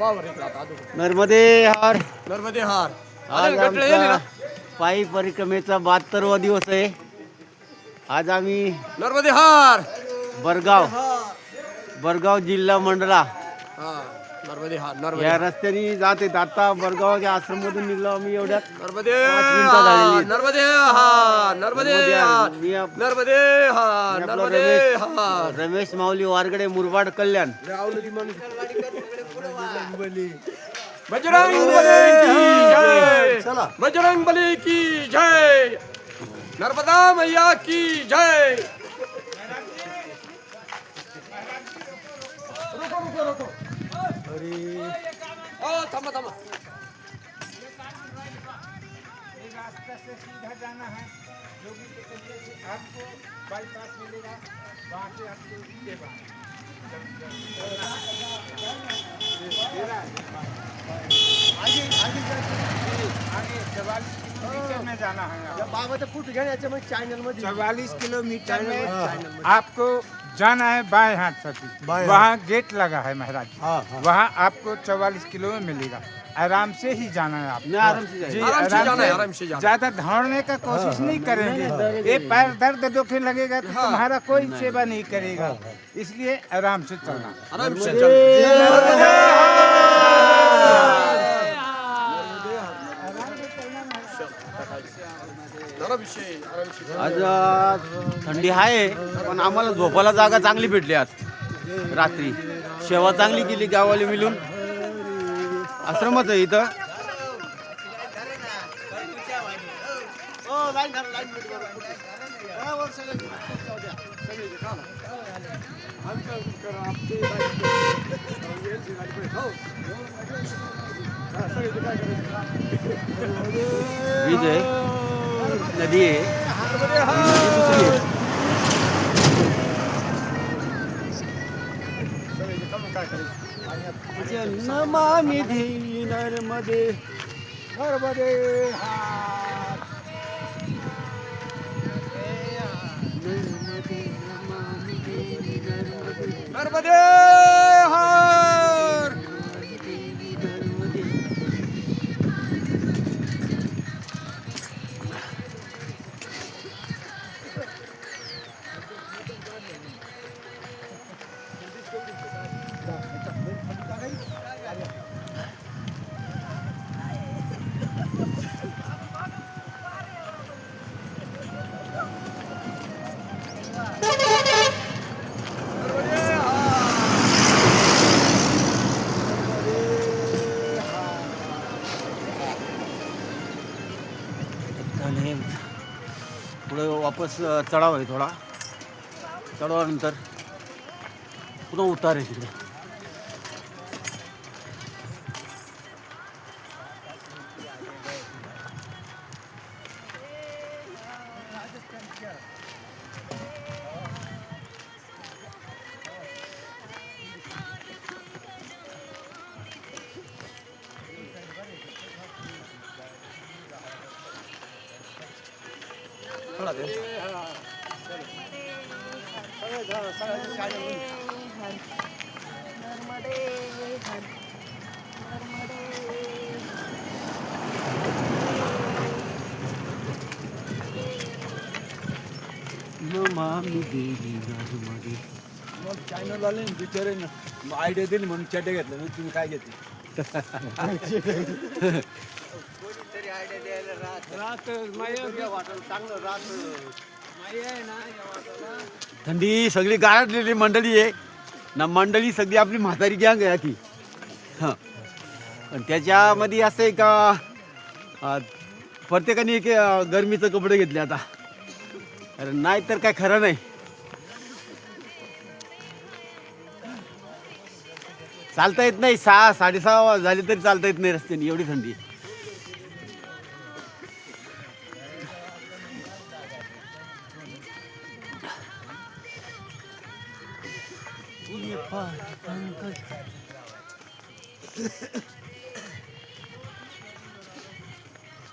Power. नर्मदे हार. नर्मदे हार. आज आमचा? पायी परिक्रमेचा बहात्तरवा दिवस आहे. आज आम्ही नर्मदे हार. बरगाव बरगाव जिल्हा मंडला. हा नर्मदे हार नर्मदे या रस्त्याने जात आहेत. आता बरगावच्या आश्रममधून निघलो आम्ही एवढ्यात. नर्मदे पाच मिनिटं झालेली हार आहेत. नर्मदे हार नर्मदे नर्मदे हार. हार. मी आप- नर्मदे हार मी आपला नर्मदे रमेश हार. रमेश माऊली वारगडे मुरबाड कल्याण. बजरंग बली। की जय। बजरंग बली की जय। नर्मदा मैया की जय। ओ, थांबा थांबा। एक रास्ता से सीधा जाना है जोगी के करिए से आपको बाईपास मिलेगा वहाँ से आपको चवालीस किलोमीटर में जाना है आपको। जाना है बाएँ हाथ से वहाँ गेट लगा है महाराज जी। वहाँ आपको चवालीस किलो में मिलेगा। आराम से ही जाना है आप। आराम से जी आराम से जाना है, से आराम से जाना ज़्यादा दौड़ने का कोशिश नहीं करेंगे। ये पैर दर्द दुखने लगेगा तो तुम्हारा कोई सेवा नहीं। करेगा। इसलिए आराम से चलना। आराम से चल आज थंडी आहे पण आम्हाला झोपायला जागा चांगली भेटली आज रात्री. सेवा चांगली केली गावाला मिळून. आश्रमच आहे इथं. हो. वीज आहे नदी आहे ही। नदी दुसरी आहे नमामि देवी नर्मदे नर्मदे नर्मदे। हार वापस चढाव आहे थोडा. चढावानंतर पुन्हा उतार आहे तिकडे. नमामि देवी नर्मदे मग चॅनल आले बिचारे आयडिया दिली म्हणून चटे घेतलं तुम्ही काय घेते थंडी सगळी गाळातलेली मंडळी आहे. ना मंडळी सगळी आपली म्हातारी गँग आहे की हां. पण त्याच्यामध्ये असं आहे का प्रत्येकाने एक अं, गरमीचं कपडे घेतले आता. अरे नाही तर काय खरं नाही. चालता येत नाही सहा साडेसहा झाली तरी चालता येत नाही रस्त्याने एवढी थंडी.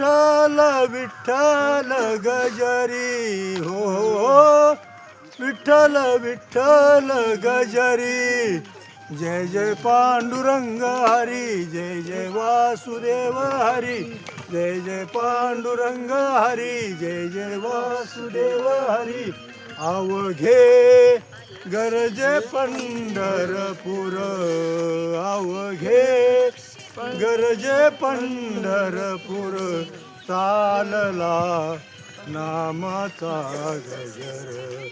विठ्ठल विठ्ठल गजरी हो, हो विठ्ठल विठ्ठल गजरी. जय जय पांडुरंग हरी जय जय वासुदेव हरी. जय जय पांडुरंग हरी जय जय वासुदेव हरी. अवघे गरजे पंढरपूर अवघे गरजे पंढरपूर चालला नामाचा गजर.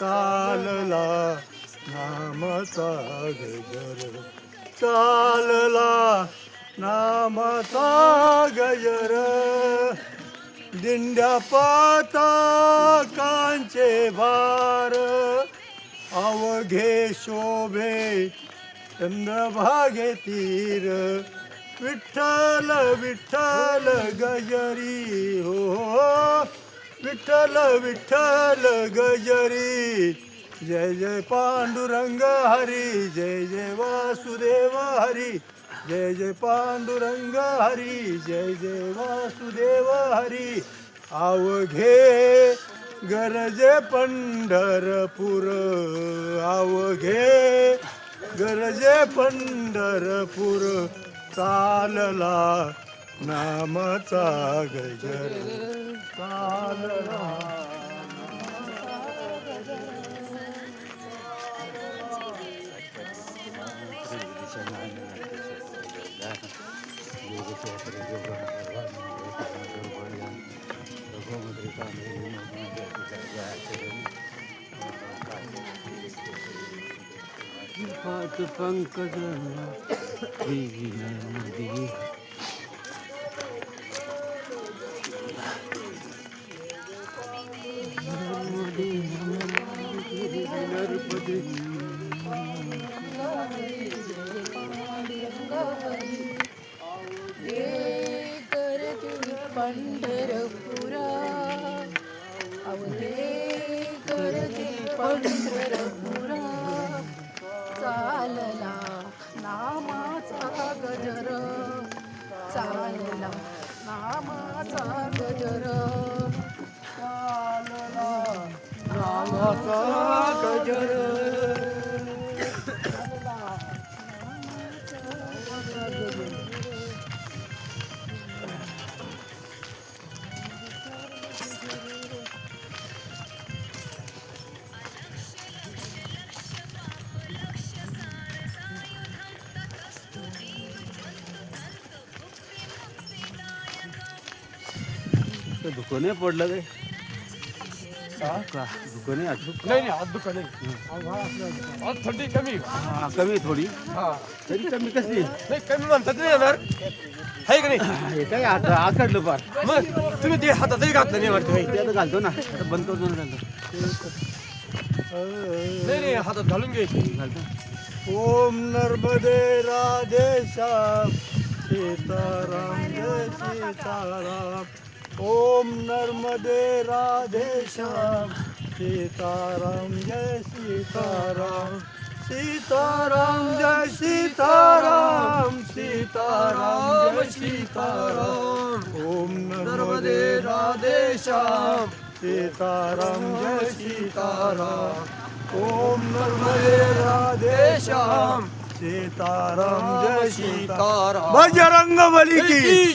चालला नामाचा गजर. चालला नामाचा गजर. दिंड्या पाता कांचे भार. अवघे शोभे चंद्रभागे तीर. विठ्ठल विठ्ठल गजरी हो. विठ्ठल विठ्ठल गजरी. जय जय पांडुरंग हरी जय जय वासुदेव हरी. जय जय पांडुरंग हरी जय जय वासुदेव हरी. आवघे गरजे पंढरपूर. आवघे गरजे पंढरपूर. चालला नामाचा गजर चालला हात पंकज नदी पंढरपुरा धुकं नाही पडलं काय का? नाही नाही नाही आज दुकान नाही आज थंडी कमी. हा, कमी आहे थोडी. हा. तरी कमी नाही कमी म्हणतात नाही येणार आहे का नाही? हे काय आता आकडलं पार. मग तुम्ही ते हातातही घातलं नाही वाटतं. ते आता घालतो ना. आता बंद करतो ना घालतो नाही नाही हातात घालून घ्यायची घालतो. ओम नर्मदे राधे श्याम. सीताराम जय सीताराम. ओम नर्मदे राधे श्याम। सीताराम जय सीताराम। सीताराम जय सीताराम। सीताराम जय सीताराम। ओम नर्मदे राधे श्याम। सीताराम जय सीताराम। ओम नर्मदे राधे श्याम। सीताराम जय सीताराम। बजरंग बली की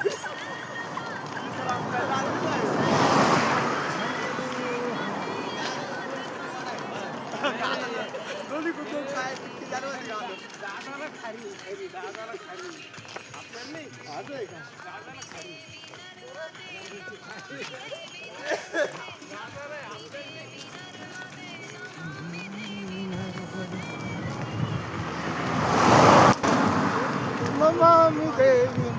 you.